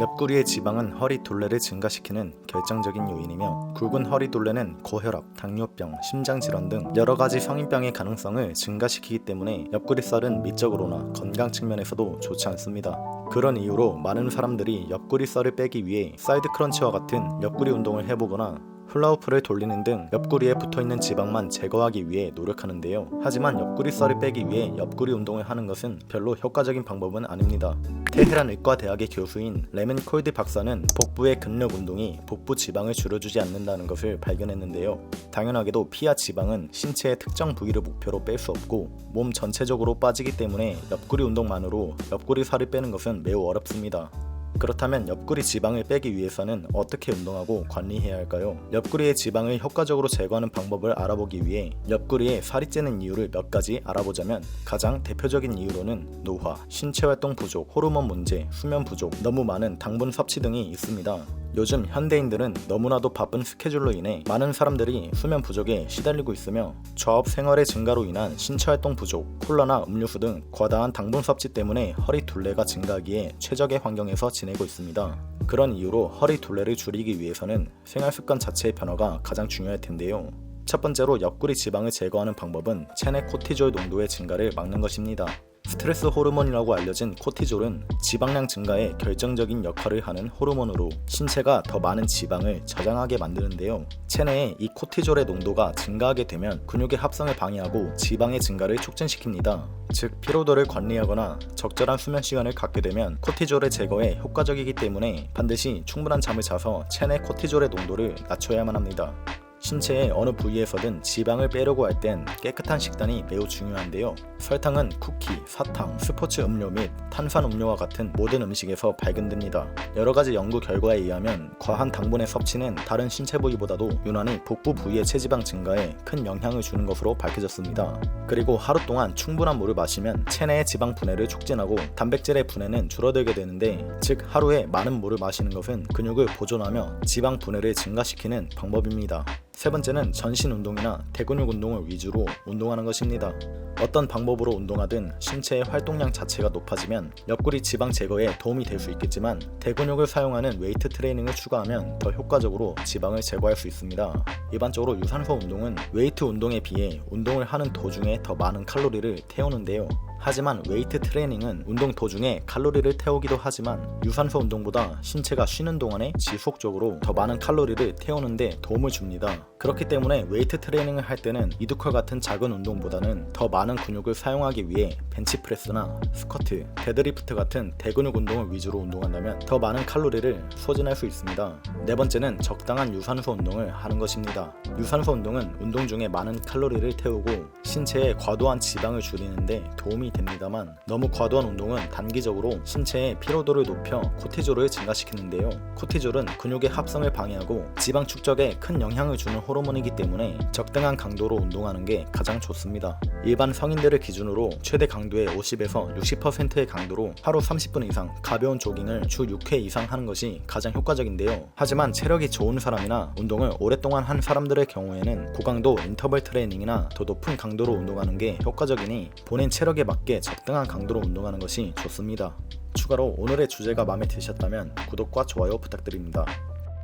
옆구리의 지방은 허리 둘레를 증가시키는 결정적인 요인이며 굵은 허리 둘레는 고혈압, 당뇨병, 심장질환 등 여러 가지 성인병의 가능성을 증가시키기 때문에 옆구리살은 미적으로나 건강 측면에서도 좋지 않습니다. 그런 이유로 많은 사람들이 옆구리살을 빼기 위해 사이드 크런치와 같은 옆구리 운동을 해보거나 훌라후프를 돌리는 등 옆구리에 붙어있는 지방만 제거하기 위해 노력하는데요. 하지만 옆구리 살을 빼기 위해 옆구리 운동을 하는 것은 별로 효과적인 방법은 아닙니다. 테헤란 의과대학의 교수인 레멘 콜드 박사는 복부의 근력 운동이 복부 지방을 줄여주지 않는다는 것을 발견했는데요. 당연하게도 피와 지방은 신체의 특정 부위를 목표로 뺄 수 없고 몸 전체적으로 빠지기 때문에 옆구리 운동만으로 옆구리 살을 빼는 것은 매우 어렵습니다. 그렇다면 옆구리 지방을 빼기 위해서는 어떻게 운동하고 관리해야 할까요? 옆구리의 지방을 효과적으로 제거하는 방법을 알아보기 위해 옆구리에 살이 찌는 이유를 몇 가지 알아보자면 가장 대표적인 이유로는 노화, 신체 활동 부족, 호르몬 문제, 수면 부족, 너무 많은 당분 섭취 등이 있습니다. 요즘 현대인들은 너무나도 바쁜 스케줄로 인해 많은 사람들이 수면 부족에 시달리고 있으며 좌업 생활의 증가로 인한 신체 활동 부족, 콜라나 음료수 등 과다한 당분 섭취 때문에 허리 둘레가 증가하기에 최적의 환경에서 지내고 있습니다. 그런 이유로 허리 둘레를 줄이기 위해서는 생활 습관 자체의 변화가 가장 중요할 텐데요. 첫 번째로 옆구리 지방을 제거하는 방법은 체내 코티졸 농도의 증가를 막는 것입니다. 스트레스 호르몬이라고 알려진 코티졸은 지방량 증가에 결정적인 역할을 하는 호르몬으로 신체가 더 많은 지방을 저장하게 만드는데요. 체내에 이 코티졸의 농도가 증가하게 되면 근육의 합성을 방해하고 지방의 증가를 촉진시킵니다. 즉 피로도를 관리하거나 적절한 수면 시간을 갖게 되면 코티졸의 제거에 효과적이기 때문에 반드시 충분한 잠을 자서 체내 코티졸의 농도를 낮춰야만 합니다. 신체의 어느 부위에서든 지방을 빼려고 할 땐 깨끗한 식단이 매우 중요한데요. 설탕은 쿠키, 사탕, 스포츠 음료 및 탄산 음료와 같은 모든 음식에서 발견됩니다. 여러 가지 연구 결과에 의하면 과한 당분의 섭취는 다른 신체 부위보다도 유난히 복부 부위의 체지방 증가에 큰 영향을 주는 것으로 밝혀졌습니다. 그리고 하루 동안 충분한 물을 마시면 체내의 지방 분해를 촉진하고 단백질의 분해는 줄어들게 되는데 즉 하루에 많은 물을 마시는 것은 근육을 보존하며 지방 분해를 증가시키는 방법입니다. 세 번째는 전신 운동이나 대근육 운동을 위주로 운동하는 것입니다. 어떤 방법으로 운동하든 신체의 활동량 자체가 높아지면 옆구리 지방 제거에 도움이 될 수 있겠지만 대근육을 사용하는 웨이트 트레이닝을 추가하면 더 효과적으로 지방을 제거할 수 있습니다. 일반적으로 유산소 운동은 웨이트 운동에 비해 운동을 하는 도중에 더 많은 칼로리를 태우는데요. 하지만 웨이트 트레이닝은 운동 도중에 칼로리를 태우기도 하지만 유산소 운동보다 신체가 쉬는 동안에 지속적으로 더 많은 칼로리를 태우는데 도움을 줍니다. 그렇기 때문에 웨이트 트레이닝을 할 때는 이두컬 같은 작은 운동보다는 더 많은 근육을 사용하기 위해 벤치프레스나 스쿼트, 데드리프트 같은 대근육 운동을 위주로 운동한다면 더 많은 칼로리를 소진할 수 있습니다. 네 번째는 적당한 유산소 운동을 하는 것입니다. 유산소 운동은 운동 중에 많은 칼로리를 태우고 신체의 과도한 지방을 줄이는데 도움이 됩니다만 너무 과도한 운동은 단기적으로 신체의 피로도를 높여 코티졸을 증가시키는데요. 코티졸은 근육의 합성을 방해하고 지방 축적에 큰 영향을 주는 호르몬이기 때문에 적당한 강도로 운동하는 게 가장 좋습니다. 일반 성인들을 기준으로 최대 강도의 50에서 60%의 강도로 하루 30분 이상 가벼운 조깅을 주 6회 이상 하는 것이 가장 효과적인데요. 하지만 체력이 좋은 사람이나 운동을 오랫동안 한 사람들의 경우에는 고강도 인터벌 트레이닝이나 더 높은 강도로 운동하는 게 효과적이니 본인 체력에 맞게 적당한 강도로 운동하는 것이 좋습니다. 추가로 오늘의 주제가 마음에 드셨다면 구독과 좋아요 부탁드립니다.